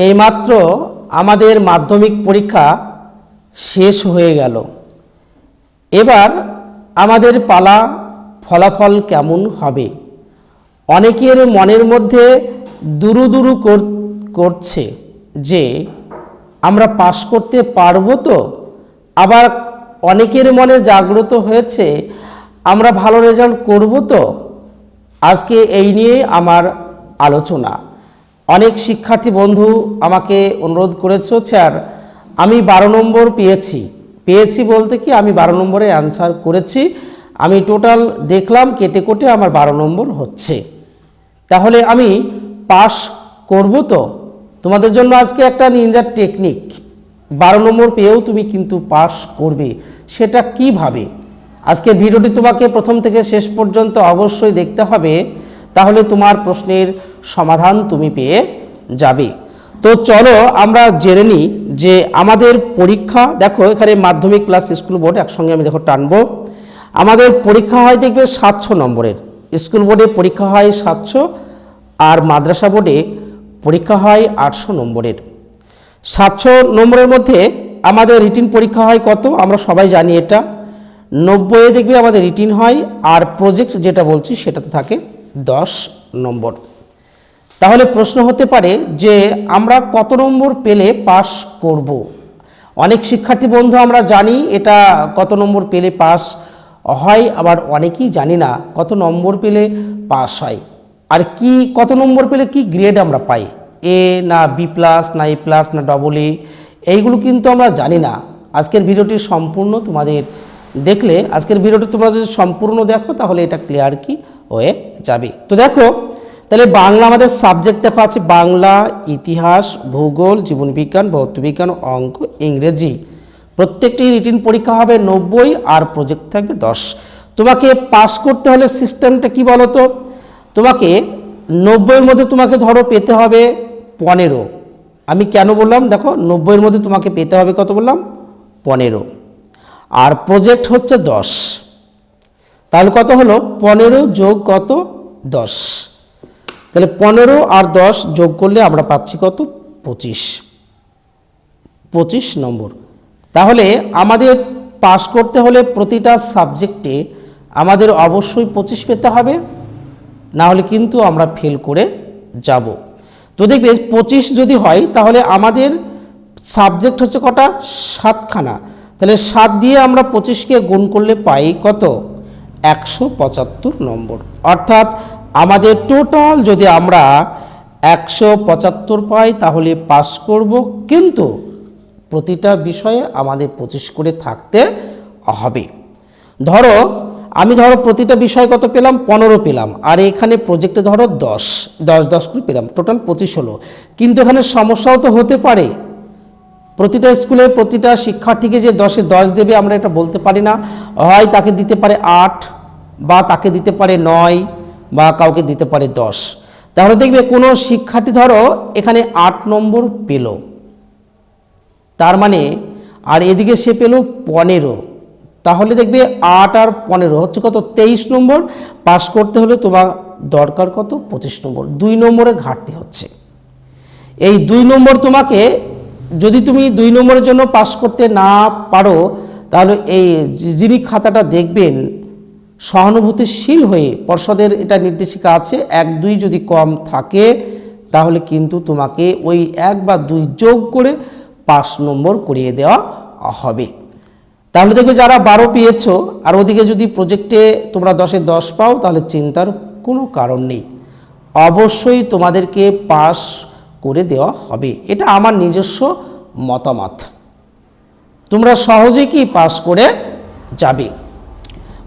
এইমাত্র আমাদের মাধ্যমিক পরীক্ষা শেষ হয়ে গেল। এবার আমাদের পালা ফলাফল কেমন হবে? অনেকের মনের মধ্যে দুরু দুরু কর- করছে যে, আমরা পাশ করতে পারব তো? আবার অনেকের মনে জাগ্রত হয়েছে, আমরা ভালো রেজাল্ট করব তো? আজকে এই নিয়ে আমার আলোচনা। অনেক শিক্ষার্থী বন্ধু আমাকে অনুরোধ করেছ, স্যার, আমি বারো নম্বর পেয়েছি। পেয়েছি বলতে কি, আমি বারো নম্বরে অ্যান্সার করেছি। আমি টোটাল দেখলাম কেটে কোটে আমার বারো নম্বর হচ্ছে। তাহলে আমি পাস করব তো? তোমাদের জন্য আজকে একটা নিনজার টেকনিক বারো নম্বর পেয়েও তুমি কিন্তু পাস করবে, সেটা কীভাবে? আজকে ভিডিওটি তোমাকে প্রথম থেকে শেষ পর্যন্ত অবশ্যই দেখতে হবে। তাহলে তোমার প্রশ্নের সমাধান তুমি পেয়ে যাবে। তো চলো আমরা জেনে নিই যে আমাদের পরীক্ষা, দেখো এখানে মাধ্যমিক ক্লাস স্কুল বোর্ড একসঙ্গে আমি দেখো টানবো। আমাদের পরীক্ষা হয় দেখবে সাতশো নম্বরের। স্কুল বোর্ডে পরীক্ষা হয় সাতশো আর মাদ্রাসা বোর্ডে পরীক্ষা হয় আটশো নম্বরের। সাতশো নম্বরের মধ্যে আমাদের রিটিন পরীক্ষা হয় কত? আমরা সবাই জানি এটা। নব্বইয়ে দেখবে আমাদের রিটিন হয় আর প্রজেক্ট যেটা বলছি সেটাতে থাকে দশ নম্বর। তাহলে প্রশ্ন হতে পারে যে আমরা কত নম্বর পেলে পাস করব। অনেক শিক্ষার্থী বন্ধু আমরা জানি এটা কত নম্বর পেলে পাস হয়, আবার অনেকেই জানি না কত নম্বর পেলে পাস হয়। আর কি কত নম্বর পেলে কি গ্রেড আমরা পাই? এ না বি প্লাস না এ প্লাস না ডবল এ এইগুলো কিন্তু আমরা জানি না। আজকের ভিডিওটি সম্পূর্ণ তোমাদের দেখলে, আজকের ভিডিওটি তোমরা যদি সম্পূর্ণ দেখো, তাহলে এটা ক্লিয়ার কি হয়ে যাবে। তো দেখো তাহলে বাংলা আমাদের সাবজেক্ট দেখো আছে বাংলা, ইতিহাস, ভূগোল, জীবনবিজ্ঞান, ভৌতবিজ্ঞান, অঙ্ক, ইংরেজি। প্রত্যেকটি রিটিন পরীক্ষা হবে নব্বই আর প্রজেক্ট থাকবে দশ। তোমাকে পাস করতে হলে সিস্টেমটা কি বলো তো তোমাকে নব্বইয়ের মধ্যে তোমাকে ধরো পেতে হবে পনেরো। আমি কেন বললাম? দেখো, নব্বইয়ের মধ্যে তোমাকে পেতে হবে কত বললাম? পনেরো। আর প্রজেক্ট হচ্ছে দশ। তাহলে কত হলো? পনেরো যোগ কত? দশ। তাহলে পনেরো আর দশ যোগ করলে আমরা পাচ্ছি কত? পঁচিশ। পঁচিশ নম্বর। তাহলে আমাদের পাস করতে হলে প্রতিটা সাবজেক্টে আমাদের অবশ্যই পঁচিশ পেতে হবে, না হলে কিন্তু আমরা ফেল করে যাব। তো দেখবে পঁচিশ যদি হয়, তাহলে আমাদের সাবজেক্ট হচ্ছে কটা? সাতখানা। তাহলে সাত দিয়ে আমরা পঁচিশকে গুণ করলে পাই কত? একশো পঁচাত্তর নম্বর। অর্থাৎ আমাদের টোটাল যদি আমরা একশো পঁচাত্তর পাই, তাহলে পাস করব। কিন্তু প্রতিটা বিষয়ে আমাদের পঁচিশ করে থাকতে হবে। ধরো, আমি ধরো প্রতিটা বিষয় কত পেলাম? পনেরো পেলাম। আর এখানে প্রজেক্টে ধরো দশ দশ দশ করে পেলাম। টোটাল পঁচিশ হলো। কিন্তু এখানে সমস্যাও তো হতে পারে। প্রতিটা স্কুলে প্রতিটা শিক্ষার্থীকে যে দশে দশ দেবে, আমরা এটা বলতে পারি না। হয় তাকে দিতে পারে আট বা তাকে দিতে পারে নয়। বা কাউকে দিতে পারে দশ। তাহলে দেখবে কোনো শিক্ষার্থী ধরো এখানে আট নম্বর পেল। তার মানে আর এদিকে সে পেল পনেরো। তাহলে দেখবে আট আর পনেরো হচ্ছে কত? তেইশ নম্বর। পাস করতে হলে তোমার দরকার কত? পঁচিশ নম্বর। দুই নম্বরে ঘাটতি হচ্ছে। এই দুই নম্বর তোমাকে যদি তুমি দুই নম্বরের জন্য পাস করতে না পারো, তাহলে এই যিনি খাতাটা দেখবেন সহানুভূতিশীল হয়ে, পর্ষদের এটা নির্দেশিকা আছে, এক দুই যদি কম থাকে, তাহলে কিন্তু তোমাকে ওই এক বা দুই যোগ করে পাঁচ নম্বর করিয়ে দেওয়া হবে। তাহলে দেখবে যারা বারো পেয়েছ, আর ওদিকে যদি প্রজেক্টে তোমরা দশে দশ পাও, তাহলে চিন্তার কোনো কারণ নেই। অবশ্যই তোমাদেরকে পাস করে দেওয়া হবে। এটা আমার নিজস্ব মতামত। তোমরা সহজেই কি পাস করে যাবে?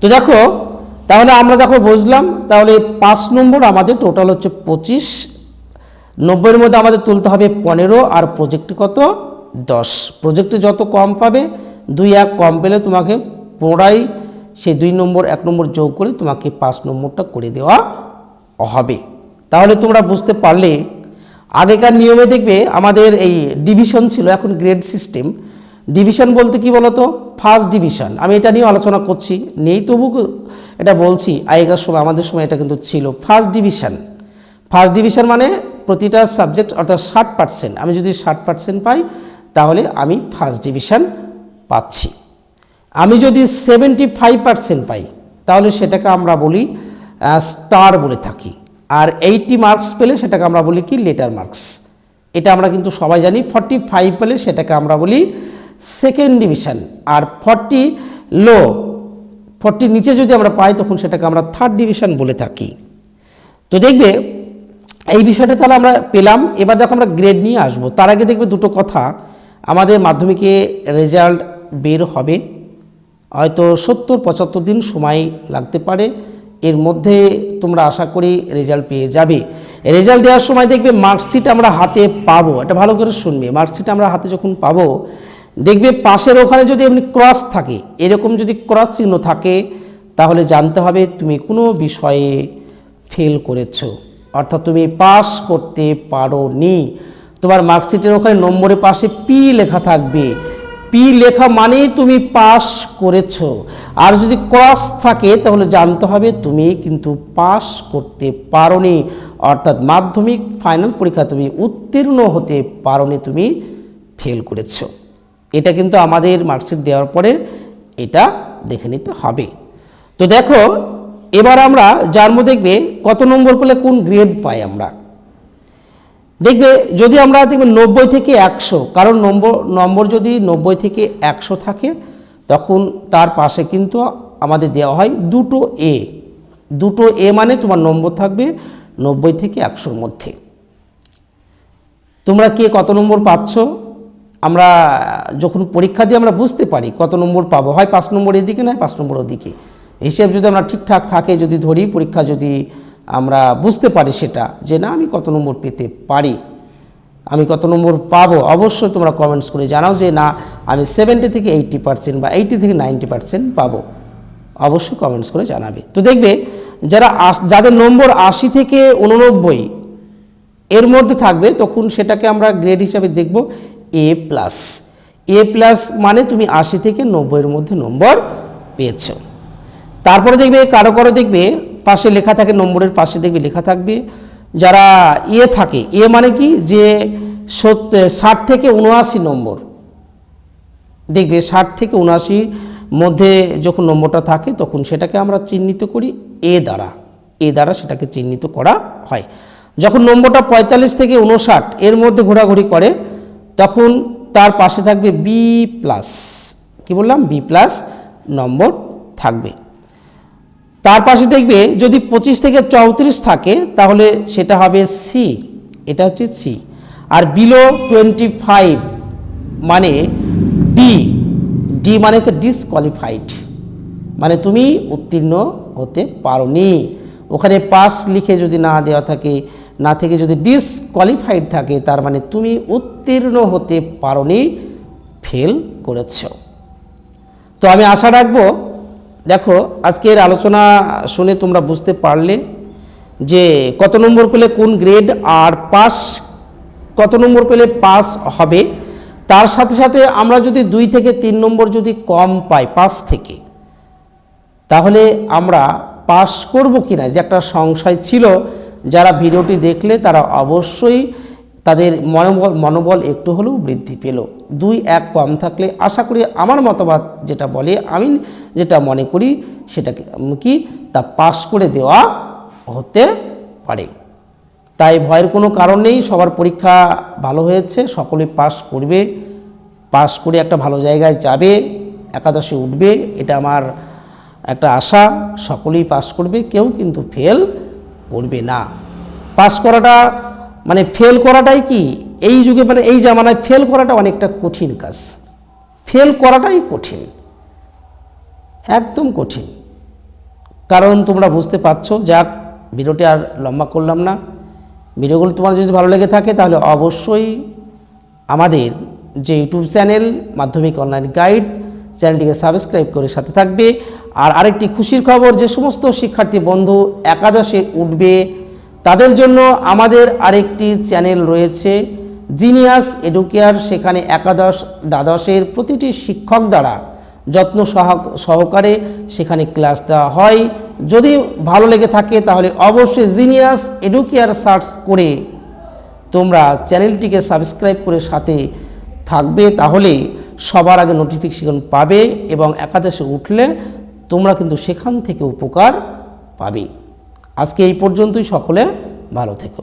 তো দেখো, তাহলে আমরা দেখো বুঝলাম, তাহলে পাঁচ নম্বর আমাদের টোটাল হচ্ছে পঁচিশ, নব্বইয়ের মধ্যে আমাদের তুলতে হবে পনেরো, আর প্রজেক্টে কত? দশ। প্রজেক্টে যত কম পাবে, দুই এক কম পেলে তোমাকে পুনরায় সেই দুই নম্বর, এক নম্বর যোগ করে তোমাকে পাঁচ নম্বরটা করে দেওয়া হবে। তাহলে তোমরা বুঝতে পারলে, আগেকার নিয়মে দেখবে আমাদের এই ডিভিশন ছিল, এখন গ্রেড সিস্টেম ডিভিশন বলতে কি বলতো? First division. আমি এটা নিয়ে আলোচনা করছি। নেই তবু এটা বলছি, আগেকার সময়, আমাদের সময় এটা কিন্তু ছিল। First division. ফার্স্ট ডিভিশন মানে প্রতিটা সাবজেক্ট অর্থাৎ ষাট পার্সেন্ট আমি যদি ষাট পার্সেন্ট পাই, তাহলে আমি ফার্স্ট ডিভিশন পাচ্ছি। আমি যদি সেভেন্টি ফাইভ পার্সেন্ট পাই, তাহলে সেটাকে আমরা বলি স্টার বলে থাকি। আর এইটি মার্কস পেলে সেটাকে আমরা বলি কি? Letter marks. এটা আমরা কিন্তু সবাই জানি। ফর্টি ফাইভ পেলে সেটাকে আমরা বলি সেকেন্ড ডিভিশন আর ফর্টি লো ফর্টির নিচে যদি আমরা পাই তখন সেটাকে আমরা থার্ড ডিভিশন বলে থাকি। তো দেখবে, এই বিষয়টা তাহলে আমরা পেলাম। এবার দেখো আমরা গ্রেড নিয়ে আসব। তার আগে দেখবে দুটো কথা। আমাদের মাধ্যমিকে রেজাল্ট বের হবে। হয়তো সত্তর, পঁচাত্তর দিন সময় লাগতে পারে। এর মধ্যে তোমরা আশা করি রেজাল্ট পেয়ে যাবে। রেজাল্ট দেওয়ার সময় দেখবে মার্কশিট আমরা হাতে পাবো। এটা ভালো করে শুনবে। মার্কশিট আমরা হাতে যখন পাবো দেখবে পাশের ওখানে যদি এমনি ক্রস থাকে, এরকম যদি ক্রস চিহ্ন থাকে, তাহলে জানতে হবে তুমি কোনো বিষয়ে ফেল করেছ। অর্থাৎ তুমি পাস করতে পারো নি তোমার মার্কশিটের ওখানে নম্বরের পাশে পি লেখা থাকবে। পি লেখা মানেই তুমি পাস করেছ। আর যদি ক্রস থাকে, তাহলে জানতে হবে তুমি কিন্তু পাস করতে পারোনি। অর্থাৎ মাধ্যমিক ফাইনাল পরীক্ষা তুমি উত্তীর্ণ হতে পারোনি, তুমি ফেল করেছ। এটা কিন্তু আমাদের মার্কশিট দেওয়ার পরে এটা দেখে নিতে হবে। তো দেখো, এবার আমরা যার মধ্যে দেখবে কত নম্বর পেলে কোন গ্রেড পাই আমরা। দেখবে যদি আমরা দেখবে নব্বই থেকে একশো, কারণ নম্বর নম্বর যদি নব্বই থেকে একশো থাকে, তখন তার পাশে কিন্তু আমাদের দেওয়া হয় দুটো এ দুটো এ মানে তোমার নম্বর থাকবে নব্বই থেকে একশোর মধ্যে। তোমরা কে কত নম্বর পাচ্ছ? আমরা যখন পরীক্ষা দিয়ে আমরা বুঝতে পারি কত নম্বর পাবো, হয় পাঁচ নম্বর এদিকে নয়, পাঁচ নম্বর ওদিকে। হিসেব যদি আমরা ঠিকঠাক থাকে, যদি ধরি, পরীক্ষা যদি আমরা বুঝতে পারি সেটা, যে না, আমি কত নম্বর পেতে পারি, আমি কত নম্বর পাবো, অবশ্যই তোমরা কমেন্টস করে জানাও যে না, আমি সেভেন্টি থেকে এইট্টি পার্সেন্ট বা এইটি থেকে নাইনটি পার্সেন্ট পাবো। অবশ্যই কমেন্টস করে জানাবে। তো দেখবে, যারা যাদের নম্বর আশি থেকে উননব্বই এর মধ্যে থাকবে, তখন সেটাকে আমরা গ্রেড হিসাবে দেখব। এ প্লাস এ প্লাস মানে তুমি আশি থেকে নব্বইয়ের মধ্যে নম্বর পেয়েছ। তারপরে দেখবে, কারও কারও দেখবে, পাশে লেখা থাকে, নম্বরের পাশে দেখবে লেখা থাকবে, যারা ইয়ে থাকে এ মানে কি? যে ষাট থেকে উনআশি নম্বর। দেখবে, ষাট থেকে উনআশি মধ্যে যখন নম্বরটা থাকে, তখন সেটাকে আমরা চিহ্নিত করি এ দ্বারা। এ দ্বারা সেটাকে চিহ্নিত করা হয়। যখন নম্বরটা পঁয়তাল্লিশ থেকে উনষাট, এর মধ্যে ঘোরাঘুরি করে তখন তার পাশে থাকবে বি প্লাস কী বললাম? বি প্লাস নম্বর থাকবে। তার পাশে দেখবে যদি পঁচিশ থেকে চৌত্রিশ থাকে, তাহলে সেটা হবে সি এটা হচ্ছে সি আর বিলো টোয়েন্টি ফাইভ মানে ডি ডি মানে হচ্ছে ডিসকোয়ালিফাইড মানে তুমি উত্তীর্ণ হতে পারোনি। ওখানে পাস লিখে যদি না দেওয়া থাকে না থেকে যদি ডিসকোয়ালিফাইড থাকে, তার মানে তুমি উত্তীর্ণ হতে পারোনি ফেল করেছ। তো আমি আশা রাখব, দেখো, আজকের আলোচনা শুনে তোমরা বুঝতে পারলে যে কত নম্বর পেলে কোন গ্রেড আর পাস কত নম্বর পেলে পাস হবে। তার সাথে সাথে আমরা যদি দুই থেকে তিন নম্বর যদি কম পাই পাস থেকে, তাহলে আমরা পাস করব কি না যে একটা সংশয় ছিল যারা ভিডিওটি দেখলে তারা অবশ্যই তাদের মনোবল মনোবল একটু হলেও বৃদ্ধি পেল। দুই এক কম থাকলে আশা করি আমার মতবাদ যেটা বলে আমি যেটা মনে করি সেটাকে কি তা পাশ করে দেওয়া হতে পারে। তাই ভয়ের কোনো কারণ নেই, সবার পরীক্ষা ভালো হয়েছে, সকলে পাস করবে পাস করে একটা ভালো জায়গায় যাবে, একাদশে উঠবে, এটা আমার একটা আশা, সকলেই পাস করবে, কেউ কিন্তু ফেল করবে না। পাস করাটা মানে ফেল করাটাই কি? এই যুগে মানে এই জামানায় ফেল করাটা অনেকটা কঠিন কাজ। ফেল করাটাই কঠিন। একদম কঠিন। কারণ তোমরা বুঝতে পারছ, যাক, ভিডিওটি আর লম্বা করলাম না। ভিডিওগুলো তোমার যদি ভালো লেগে থাকে, তাহলে অবশ্যই আমাদের যে YouTube channel Madhyamik online guide চ্যানেলটিকে সাবস্ক্রাইব করে সাথে থাকবে। আর আরেকটি খুশির খবর, যে সমস্ত শিক্ষার্থী বন্ধু একাদশে উঠবে, তাদের জন্য আমাদের আরেকটি চ্যানেল রয়েছে, জিনিয়াস এডুকেয়ার। সেখানে একাদশ দ্বাদশের প্রতিটি শিক্ষক দ্বারা যত্ন সহক- সহকারে সেখানে ক্লাস দেওয়া হয়। যদি ভালো লেগে থাকে, তাহলে অবশ্যই জিনিয়াস এডুকেয়ার সার্চ করে তোমরা চ্যানেলটিকে সাবস্ক্রাইব করে সাথে থাকবে, তাহলে সবার আগে নোটিফিকেশন পাবে এবং একাদশে উঠলে তোমরা কিন্তু সেখান থেকে উপকার পাবে। আজকে এই পর্যন্তই সকলে ভালো থেকো।